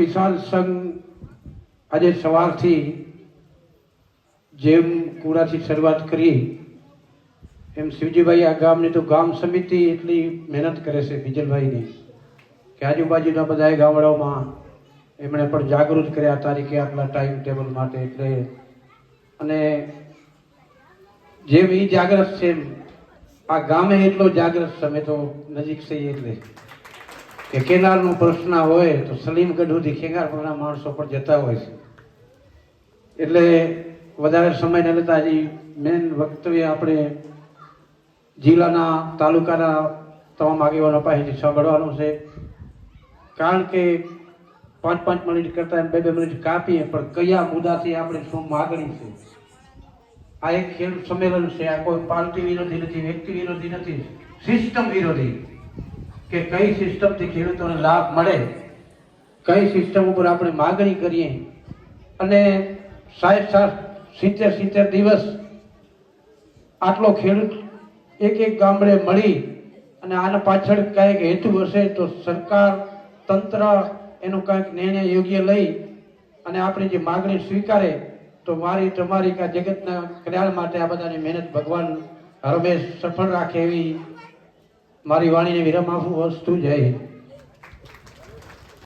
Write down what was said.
કિસાન સંઘ આજે સવારથી જેમ કુડાથી શરૂઆત કરી, એમ શિવજીભાઈ આ ગામની તો ગામ સમિતિ એટલી મહેનત કરે છે બીજલભાઈની કે આજુબાજુના બધા ગામડાઓમાં એમણે પણ જાગૃત કર્યા તારીખે આટલા ટાઈમ ટેબલ માટે એટલે. અને જેમ એ જાગ્રત છે આ ગામે એટલો જાગ્રત અમે તો નજીક છે એટલે. કે કેદારનો પ્રશ્ન હોય તો સલીમગઢ સુધી ખેંગારપુરના માણસો પણ જતા હોય છે. એટલે વધારે સમય ન લેતા હજી મેન વક્તવ્ય આપણે જિલ્લાના તાલુકાના તમામ આગેવાનો પાસેથી સાંભળવાનું છે. કારણ કે પાંચ પાંચ મિનિટ કરતા બે બે મિનિટ કાપીએ, પણ કયા મુદ્દાથી આપણે શું માગણી છે? આ એક ખેડૂત સંમેલન છે, આ કોઈ પાર્ટી વિરોધી નથી, વ્યક્તિ વિરોધી નથી, સિસ્ટમ વિરોધી. કે કઈ સિસ્ટમથી ખેડૂતોને લાભ મળે, કઈ સિસ્ટમ ઉપર આપણે માગણી કરીએ. અને સાઠ સાઠ સિત્તેર સિત્તેર દિવસ આટલો ખેડૂત એક એક ગામડે મળી અને આના પાછળ કાંઈક હેતુ હશે તો સરકાર તંત્ર એનું કાંઈક નિર્ણય યોગ્ય લઈ અને આપણી જે માગણી સ્વીકારે, તો મારી તમારી કા જગતના કલ્યાણ માટે આ બધાની મહેનત ભગવાન હરમેશ સફળ રાખે એવી મારી વાણીને વિરામ આપું વસ્તુ જય